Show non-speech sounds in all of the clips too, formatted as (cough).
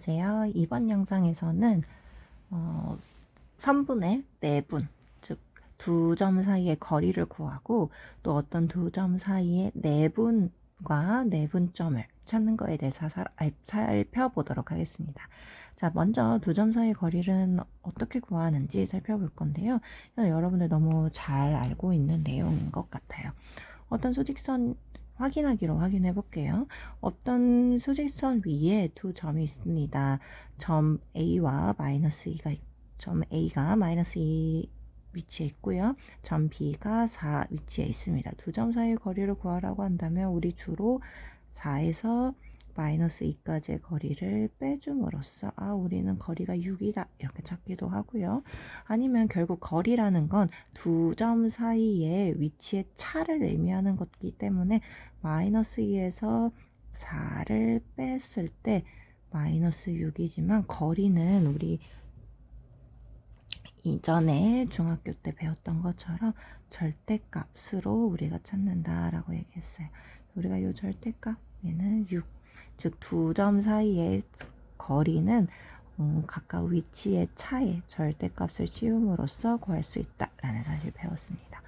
안녕하세요. 이번 영상에서는 어, 선분의 네분, 즉 두 점 사이의 거리를 구하고 또 어떤 두 점 사이의 네분과 네분점을 찾는 거에 대해서 살펴보도록 하겠습니다. 자, 먼저 두 점 사이의 거리는 어떻게 구하는지 살펴볼 건데요. 여러분들 너무 잘 알고 있는 내용인 것 같아요. 어떤 수직선 확인하기로 확인해 볼게요. 어떤 수직선 위에 두 점이 있습니다. 점 A와 마이너스 2가 있- 점 A가 마이너스 2 위치에 있고요. 점 B가 4 위치에 있습니다. 두 점 사이의 거리를 구하라고 한다면 우리 주로 4에서 마이너스 2까지의 거리를 빼줌으로써 아 우리는 거리가 6이다 이렇게 찾기도 하고요. 아니면 결국 거리라는 건 두 점 사이의 위치의 차를 의미하는 것이기 때문에 마이너스 2에서 4를 뺐을 때 마이너스 6이지만 거리는 우리 이전에 중학교 때 배웠던 것처럼 절대값으로 우리가 찾는다라고 얘기했어요. 우리가 이 절대값 얘는 6. 즉 두 점 사이의 거리는 음, 각각 위치의 차에 절대값을 씌움으로써 구할 수 있다라는 사실 배웠습니다.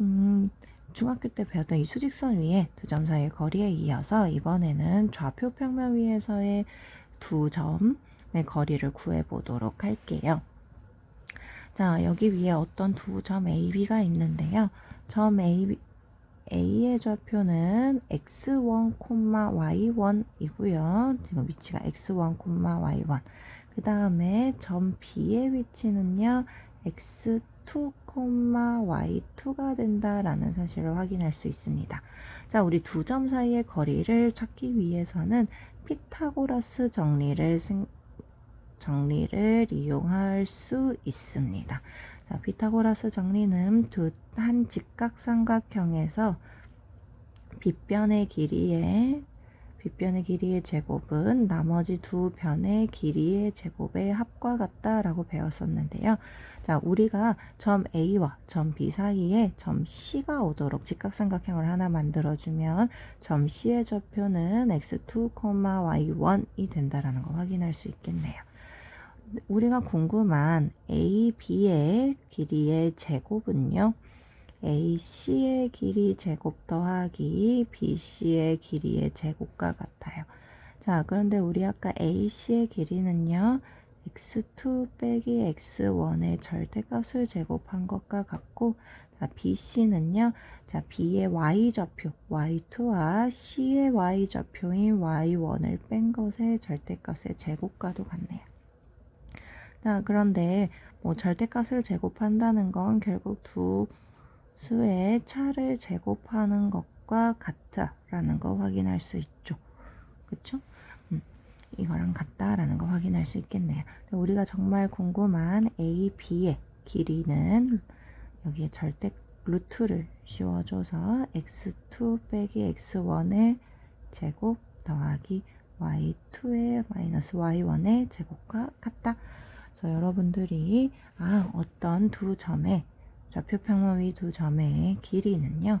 음, 중학교 때 배웠던 이 수직선 위에 두 점 사이의 거리에 이어서 이번에는 좌표 평면 위에서의 두 점의 거리를 구해 보도록 할게요. 자, 여기 위에 어떤 두 점 A, B가 있는데요. 점 A, A의 좌표는 x1, y1이고요. 지금 위치가 x1, y1. 그 다음에 점 B의 위치는요. x2, y2가 된다라는 사실을 확인할 수 있습니다. 자, 우리 두 점 사이의 거리를 찾기 위해서는 피타고라스 정리를 생, 정리를 이용할 수 있습니다. 자, 피타고라스 정리는 두 한 직각삼각형에서 빗변의 길이의 빗변의 길이의 제곱은 나머지 두 변의 길이의 제곱의 합과 같다라고 배웠었는데요. 자, 우리가 점 A와 점 B 사이에 점 C가 오도록 직각삼각형을 하나 만들어주면 점 C의 좌표는 x2, y1이 된다라는 거 확인할 수 있겠네요. 우리가 궁금한 A, B의 길이의 제곱은요. AC의 길이 제곱 더하기 BC의 길이의 제곱과 같아요. 자, 그런데 우리 아까 AC의 길이는요. x2 빼기 x1의 절대값을 제곱한 것과 같고 자, BC는요. 자, B의 y좌표 y2와 C의 y좌표인 y1을 뺀 것의 절대값의 제곱과도 같네요. 자, 그런데 뭐 절대값을 제곱한다는 건 결국 두 수의 차를 제곱하는 것과 같다라는 거 확인할 수 있죠. 그쵸? 음, 이거랑 같다라는 거 확인할 수 있겠네요. 우리가 정말 궁금한 A, B의 길이는 여기에 절대 루트를 씌워줘서 x2 빼기 x1의 제곱 더하기 y2의 마이너스 y1의 제곱과 같다. 그래서 여러분들이 아 어떤 두 점의 좌표 평면 위 두 점의 길이는요.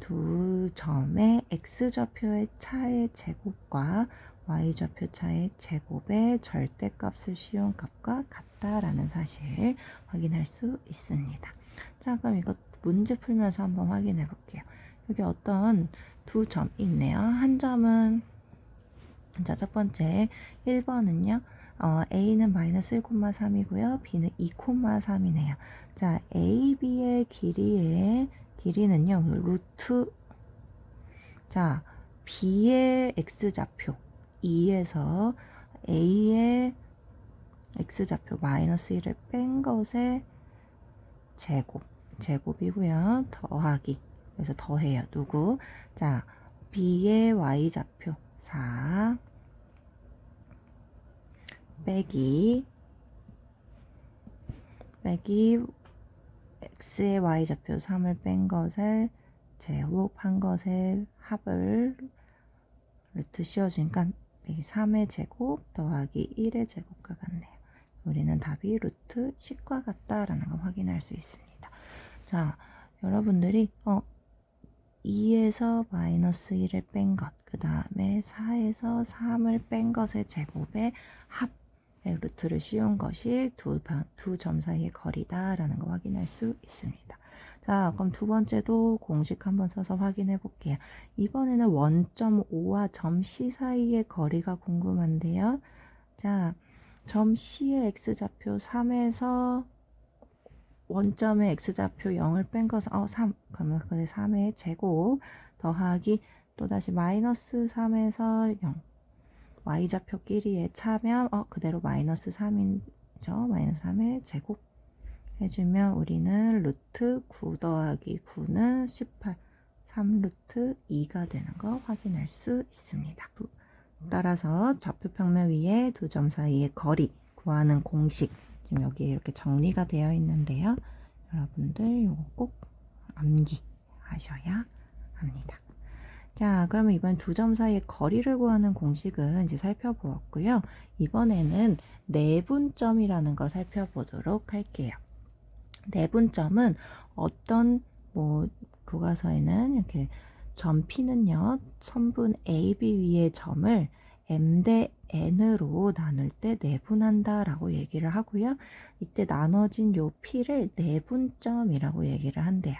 두 점의 x좌표의 차의 제곱과 y좌표 차의 제곱의 절대값을 씌운 값과 같다라는 사실 확인할 수 있습니다. 자, 그럼 이거 문제 풀면서 한번 확인해 볼게요. 여기 어떤 두 점 있네요. 한 점은 자, 첫 번째 1번은요. 어, A는 마이너스 1,3이고요. B는 2,3이네요. 자, AB의 길이의 길이는요. 루트 자, B의 x좌표 2에서 A의 x좌표 마이너스 1을 뺀 것의 제곱 제곱이고요. 더하기 그래서 더해요. 누구? 자, B의 y좌표 4 빼기 빼기 x의 y좌표 3을 뺀 것을 제곱한 것의 합을 루트 씌워주니까 3의 제곱 더하기 1의 제곱과 같네요. 우리는 답이 루트 10과 같다라는 걸 확인할 수 있습니다. 자, 여러분들이 어 2에서 마이너스 1을 뺀 것, 그 다음에 4에서 3을 뺀 것의 제곱의 합의 루트를 씌운 것이 두, 방- 두점 사이의 거리다라는 거 확인할 수 있습니다. 자, 그럼 두 번째도 공식 한번 써서 확인해 볼게요. 이번에는 원점 O와 점 C 사이의 거리가 궁금한데요. 자, 점 C의 x좌표 3에서 원점의 x좌표 0을 뺀 것은 어, 3. 그러면 그게 3의 제곱 더하기 또다시 마이너스 3에서 0. Y좌표끼리의 차면 어, 그대로 마이너스 3이죠. 마이너스 3의 제곱 해주면 우리는 루트 9 더하기 9는 18. 3 루트 2가 되는 거 확인할 수 있습니다. 따라서 좌표 평면 위에 두 점 사이의 거리 구하는 공식 지금 여기에 이렇게 정리가 되어 있는데요. 여러분들 이거 꼭 암기하셔야 합니다. 자, 그러면 이번 두 점 사이의 거리를 구하는 공식은 이제 살펴보았고요. 이번에는 내분점이라는 걸 살펴보도록 할게요. 내분점은 어떤 뭐 교과서에는 이렇게 점 P는요, 선분 AB 위의 점을 M 대 N으로 나눌 때 내분한다라고 얘기를 하고요. 이때 나눠진 요 P를 내분점이라고 얘기를 한대요.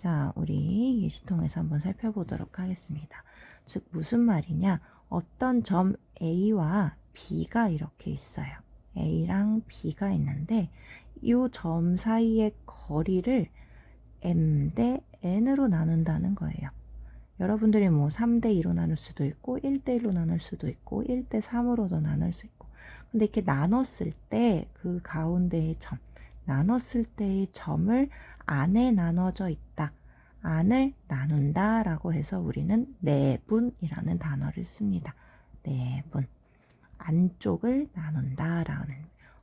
자, 우리 예시통에서 한번 살펴보도록 하겠습니다. 즉, 무슨 말이냐? 어떤 점 A와 B가 이렇게 있어요. A랑 B가 있는데, 이 점 사이의 거리를 M 대 N으로 나눈다는 거예요. 여러분들이 뭐 3대 2로 나눌 수도 있고 1대 1로 나눌 수도 있고 1대 3으로도 나눌 수 있고 근데 이렇게 나눴을 때 그 가운데의 점 나눴을 때의 점을 안에 나눠져 있다 안을 나눈다 라고 해서 우리는 내분이라는 단어를 씁니다 내분 안쪽을 나눈다 라는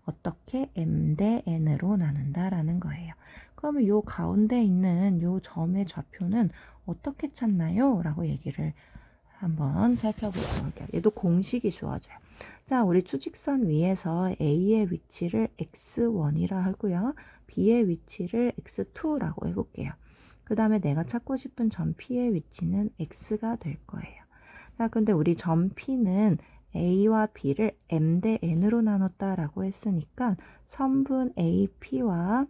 어떻게 M 대 N으로 나눈다 라는 거예요 그러면 요 가운데 있는 요 점의 좌표는 어떻게 찾나요? 라고 얘기를 한번 살펴보도록 할게요. 얘도 공식이 주어져요. 자, 우리 추직선 위에서 A의 위치를 x1이라 하고요. B의 위치를 x2라고 해볼게요. 그 다음에 내가 찾고 싶은 점 P의 위치는 x가 될 거예요. 자, 근데 우리 점 P는 A와 B를 M 대 N으로 나눴다라고 했으니까 선분 AP와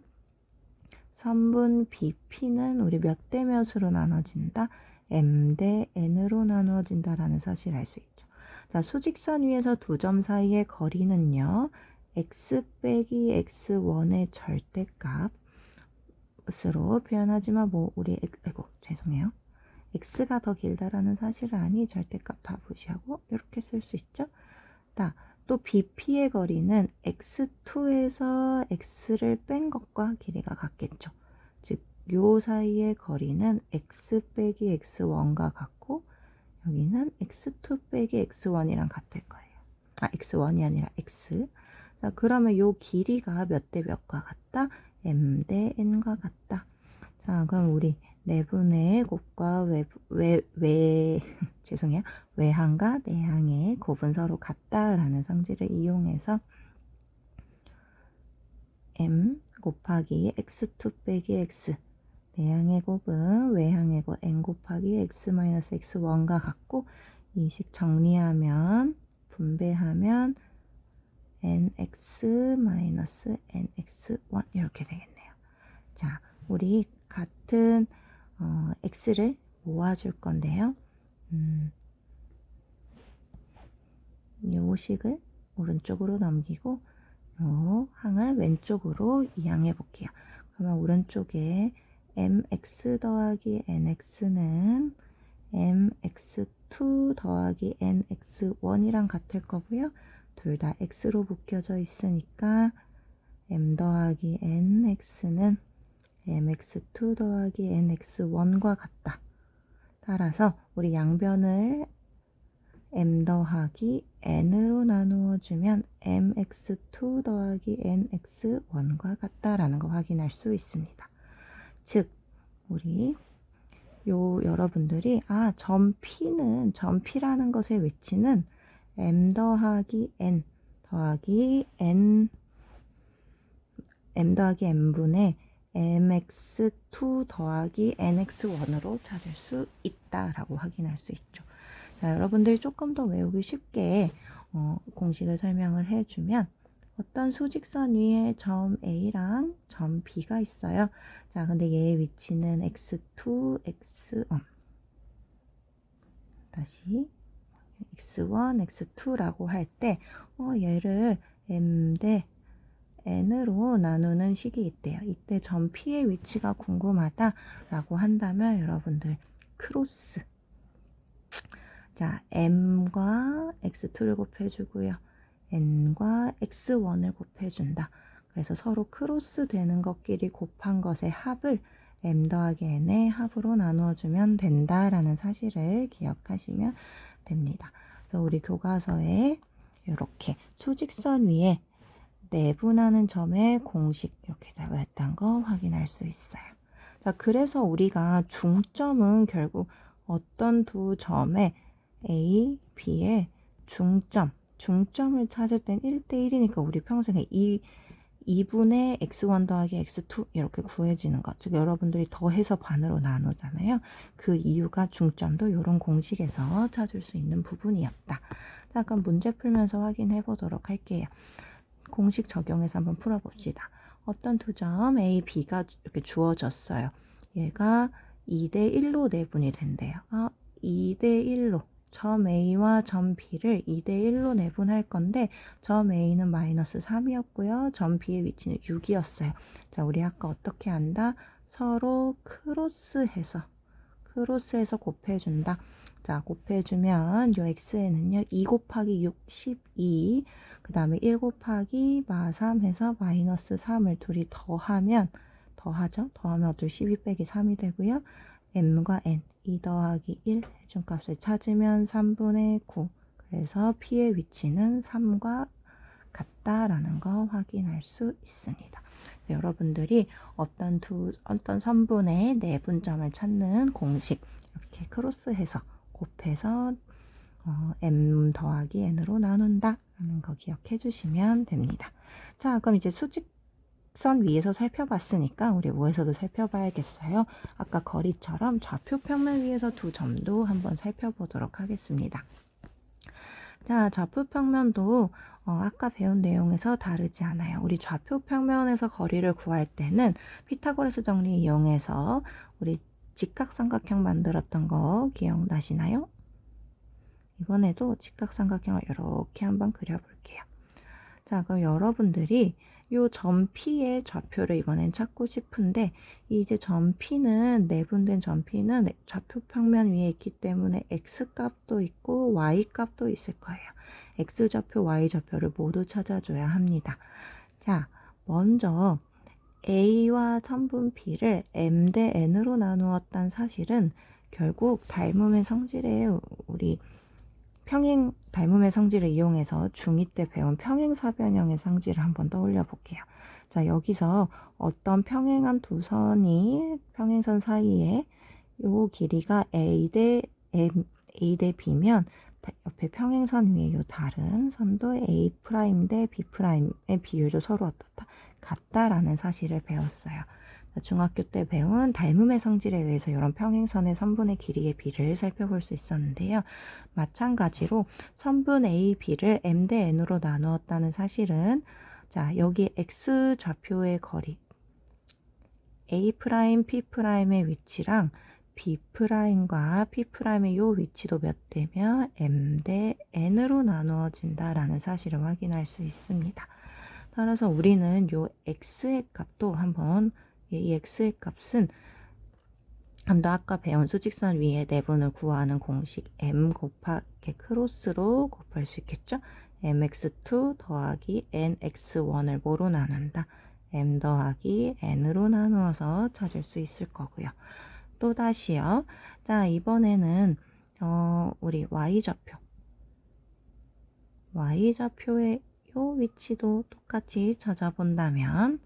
선분 BP는 우리 몇 대 몇으로 나눠진다? M 대 N으로 나누어진다라는 사실을 알수 있죠. 자, 수직선 위에서 두 점 사이의 거리는요. X 빼기 x1의 절대값으로 표현하지만 뭐 우리 아이고 죄송해요. x가 더 길다라는 사실을 아니 절대값 다 무시하고 이렇게 쓸 수 있죠. 자, 또 BP의 거리는 x2에서 x를 뺀 것과 길이가 같겠죠. 즉, 요 사이의 거리는 x 빼기 x1과 같고 여기는 x2 빼기 x1이랑 같을 거예요. 아, x1이 아니라 x. 자, 그러면 요 길이가 몇 대 몇과 같다? m 대 n과 같다. 자, 그럼 우리 내분의 곱과 외, 외, 외, (laughs) 죄송해요. 외항과 내항의 곱은 서로 같다라는 성질을 이용해서 m 곱하기 x2 빼기 x 내항의 곱은 외항의 곱 n 곱하기 x 마이너스 x1과 같고 이식 정리하면 분배하면 nx 마이너스 nx1 이렇게 되겠네요. 자, 우리 같은 어, x를 모아줄 건데요. 음, 요 식을 오른쪽으로 넘기고 요 항을 왼쪽으로 이항해 볼게요. 그러면 오른쪽에 mx 더하기 nx는 mx2 더하기 nx1이랑 같을 거고요. 둘 다 x로 묶여져 있으니까 m 더하기 nx는 mx2 더하기 nx1과 같다. 따라서 우리 양변을 m 더하기 n으로 나누어 주면 mx2 더하기 nx1과 같다라는 거 확인할 수 있습니다. 즉 우리 요 여러분들이 아 점 P는 점 P라는 것의 위치는 m 더하기 n 더하기 n m 더하기 n분의 mx2 더하기 nx1으로 찾을 수 있다라고 확인할 수 있죠. 자, 여러분들이 조금 더 외우기 쉽게 어, 공식을 설명을 해주면 어떤 수직선 위에 점 A랑 점 B가 있어요. 자, 근데 얘의 위치는 x2, x1 다시 x1, x2라고 할 때 어, 얘를 m 대 n으로 나누는 식이 있대요. 이때 점 P의 위치가 궁금하다라고 한다면 여러분들 크로스 자 m과 x2를 곱해주고요. n과 x1을 곱해준다. 그래서 서로 크로스 되는 것끼리 곱한 것의 합을 m 더하기 n의 합으로 나누어주면 된다라는 사실을 기억하시면 됩니다. 그래서 우리 교과서에 이렇게 수직선 위에 내분하는 점의 공식 이렇게 잡아있다는 거 확인할 수 있어요. 자, 그래서 우리가 중점은 결국 어떤 두 점의 A, B의 중점, 중점을 찾을 땐 1대1이니까 우리 평생에 이 2분의 x1 더하기 x2 이렇게 구해지는 것. 즉 여러분들이 더해서 반으로 나누잖아요. 그 이유가 중점도 이런 공식에서 찾을 수 있는 부분이었다. 자, 그럼 문제 풀면서 확인해 보도록 할게요. 공식 적용해서 한번 풀어봅시다. 어떤 두 점 A, B가 이렇게 주어졌어요. 얘가 2대 1로 내분이 된대요. 아, 2대 1로 점 A와 점 B를 2대 1로 내분할 건데 점 A는 마이너스 3이었고요. 점 B의 위치는 6이었어요. 자, 우리 아까 어떻게 한다? 서로 크로스해서 크로스해서 곱해준다. 자, 곱해주면 요 x에는요 2 곱하기 6, 12. 그 다음에 1 곱하기 마3 해서 마이너스 3을 둘이 더하면 더하죠. 더하면 어쩔 12 빼기 3이 되고요. m과 n 2 더하기 1 해준값을 찾으면 3분의 9 그래서 p의 위치는 3과 같다라는 거 확인할 수 있습니다. 여러분들이 어떤 두 어떤 선분의 내분점을 찾는 공식 이렇게 크로스해서 곱해서 어, m 더하기 n으로 나눈다 라는 거 기억해 주시면 됩니다. 자 그럼 이제 수직 선 위에서 살펴봤으니까 우리 위에서도 살펴봐야겠어요. 아까 거리처럼 좌표 평면 위에서 두 점도 한번 살펴보도록 하겠습니다. 자, 좌표 평면도 어, 아까 배운 내용에서 다르지 않아요. 우리 좌표 평면에서 거리를 구할 때는 피타고라스 정리 이용해서 우리 직각삼각형 만들었던 거 기억나시나요? 이번에도 직각삼각형을 이렇게 한번 그려볼게요. 자, 그럼 여러분들이 요 점 P의 좌표를 이번엔 찾고 싶은데 이제 점 P는 내분된 점 P는 좌표 평면 위에 있기 때문에 X 값도 있고 Y 값도 있을 거예요. X 좌표, Y 좌표를 모두 찾아줘야 합니다. 자, 먼저 A와 선분 B를 M 대 N으로 나누었다는 사실은 결국 닮음의 성질에 우리 평행 닮음의 성질을 이용해서 중2 때 배운 평행 사변형의 성질을 한번 떠올려 볼게요. 자, 여기서 어떤 평행한 두 선이 평행선 사이에 요 길이가 A 대 M, A 대 B면 옆에 평행선 위에 요 다른 선도 A 프라임 대 B 프라임의 비율도 서로 어떻다 같다라는 사실을 배웠어요. 중학교 때 배운 닮음의 성질에 의해서 이런 평행선의 선분의 길이의 비를 살펴볼 수 있었는데요. 마찬가지로 선분 A, B를 M 대 N으로 나누었다는 사실은 자 여기 X 좌표의 거리 A 프라임, P 프라임의 위치랑 B 프라임과 P 프라임의 요 위치도 몇 대면 M 대 N으로 나누어진다라는 사실을 확인할 수 있습니다. 따라서 우리는 요 X의 값도 한번 이 x의 값은 한도 아까 배운 수직선 위에 내분을 구하는 공식 m 곱하기 크로스로 곱할 수 있겠죠? mx2 더하기 nx1을 뭐로 나눈다? m 더하기 n으로 나누어서 찾을 수 있을 거고요. 또 다시요. 자 이번에는 어, 우리 y좌표 y좌표의 요 위치도 똑같이 찾아본다면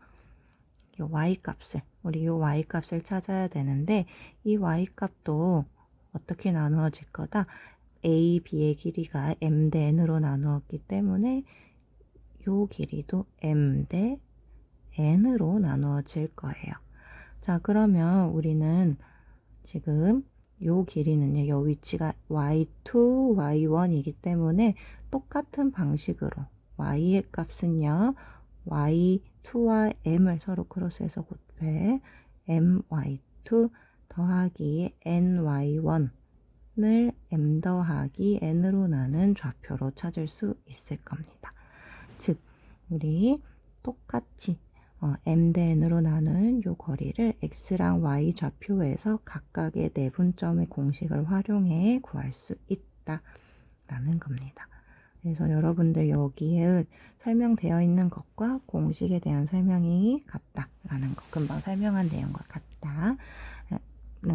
이 y 값을 우리 이 y 값을 찾아야 되는데 이 y 값도 어떻게 나누어질 거다? a, b의 길이가 m 대 n으로 나누었기 때문에 이 길이도 m 대 n으로 나누어질 거예요. 자, 그러면 우리는 지금 요 길이는요, 요 위치가 y2, y1이기 때문에 똑같은 방식으로 y의 값은요, y2와 m을 서로 크로스해서 곱해 my2 더하기 ny1을 m 더하기 n으로 나눈 좌표로 찾을 수 있을 겁니다. 즉, 우리 똑같이 어, m 대 n으로 나눈 요 거리를 x랑 y 좌표에서 각각의 내분점의 공식을 활용해 구할 수 있다라는 겁니다. 그래서 여러분들 여기에 설명되어 있는 것과 공식에 대한 설명이 같다라는 거, 금방 설명한 내용과 같다라는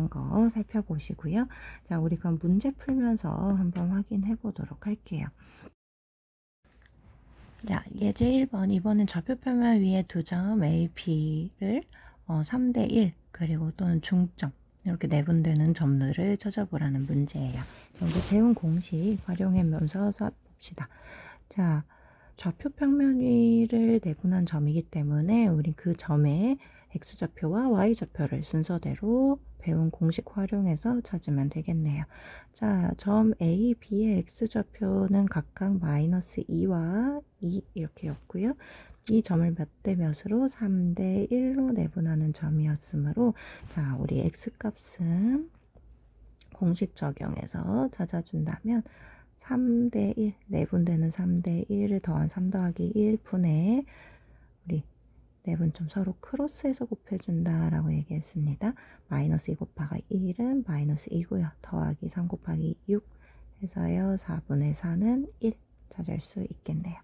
거 살펴보시고요. 자, 우리 그럼 문제 풀면서 한번 확인해 보도록 할게요. 자, 예제 1번. 이번엔 좌표표면 위에 두 점 A, B를 어, 3대 1 그리고 또는 중점 이렇게 내분되는 점들을 찾아보라는 문제예요. 자, 우리 배운 공식 활용하면서 봅시다. 자, 좌표 평면 위를 내분한 점이기 때문에 우리 그 점의 x좌표와 y좌표를 순서대로 배운 공식 활용해서 찾으면 되겠네요. 자, 점 A, B의 x좌표는 각각 마이너스 2와 2 이렇게였고요. 이 점을 몇 대 몇으로 3대 1로 내분하는 점이었으므로 자, 우리 x값은 공식 적용해서 찾아준다면 3대 1, 내분되는 3대 1을 더한 3 더하기 1분의 우리 내분점 서로 크로스해서 곱해준다 라고 얘기했습니다. 마이너스 2 곱하기 1은 마이너스 2고요. 더하기 3 곱하기 6 해서요. 4분의 4는 1 찾을 수 있겠네요.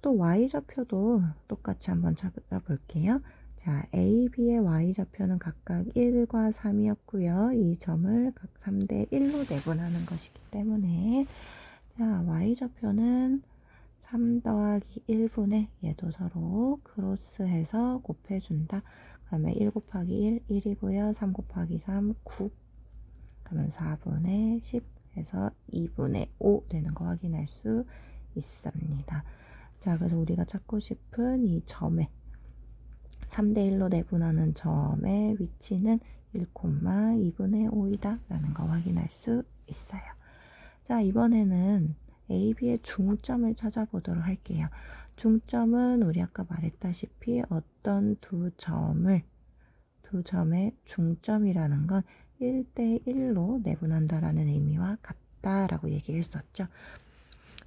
또 y좌표도 똑같이 한번 찾아볼게요. 자, A, B의 y좌표는 각각 1과 3이었고요. 이 점을 각 3대 1로 내분하는 것이기 때문에 자, y좌표는 3 더하기 1분의 얘도 서로 크로스해서 곱해준다. 그러면 1 곱하기 1, 1이고요. 3 곱하기 3, 9. 그러면 4분의 10 해서 2분의 5 되는 거 확인할 수 있습니다. 자, 그래서 우리가 찾고 싶은 이 점의 3대 1로 내분하는 점의 위치는 1,2분의 5이다 라는 거 확인할 수 있어요. 자, 이번에는 A, B의 중점을 찾아보도록 할게요. 중점은 우리 아까 말했다시피 어떤 두 점을 두 점의 중점이라는 건 1대 1로 내분한다라는 의미와 같다라고 얘기했었죠.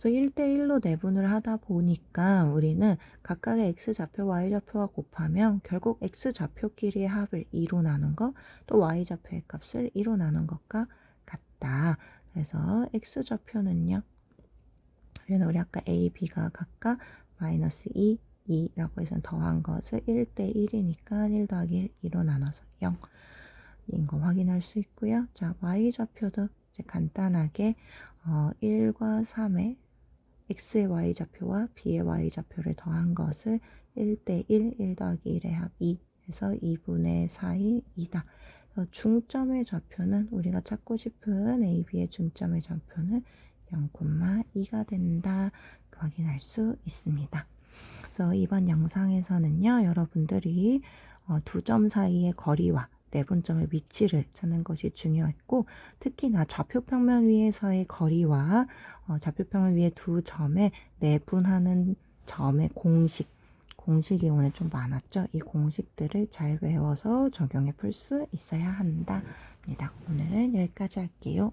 그래서 1대1로 내분을 하다 보니까 우리는 각각의 x좌표, y좌표와 곱하면 결국 x좌표끼리의 합을 2로 나눈 거, 또 y좌표의 값을 2로 나눈 것과 같다. 그래서 x좌표는요. 우리 아까 a, b가 각각 마이너스 2, 2라고 해서 더한 것을 1대 1이니까 1 더하기 1, 2로 나눠서 0. 인 거 확인할 수 있고요. 자, y좌표도 간단하게 어, 1과 3의 x의 y좌표와 b의 y좌표를 더한 것을 1대 1, 1 더하기 1의 합2 해서 2분의 4이 2다. 중점의 좌표는 우리가 찾고 싶은 AB의 중점의 좌표는 0,2가 된다. 확인할 수 있습니다. 그래서 이번 영상에서는요, 여러분들이 어, 두점 사이의 거리와 내분점의 위치를 찾는 것이 중요했고 특히나 좌표 평면 위에서의 거리와 어, 좌표 평면 위에 두 점의 내분하는 점의 공식 공식이 오늘 좀 많았죠. 이 공식들을 잘 외워서 적용해 풀 수 있어야 한다. 오늘은 여기까지 할게요.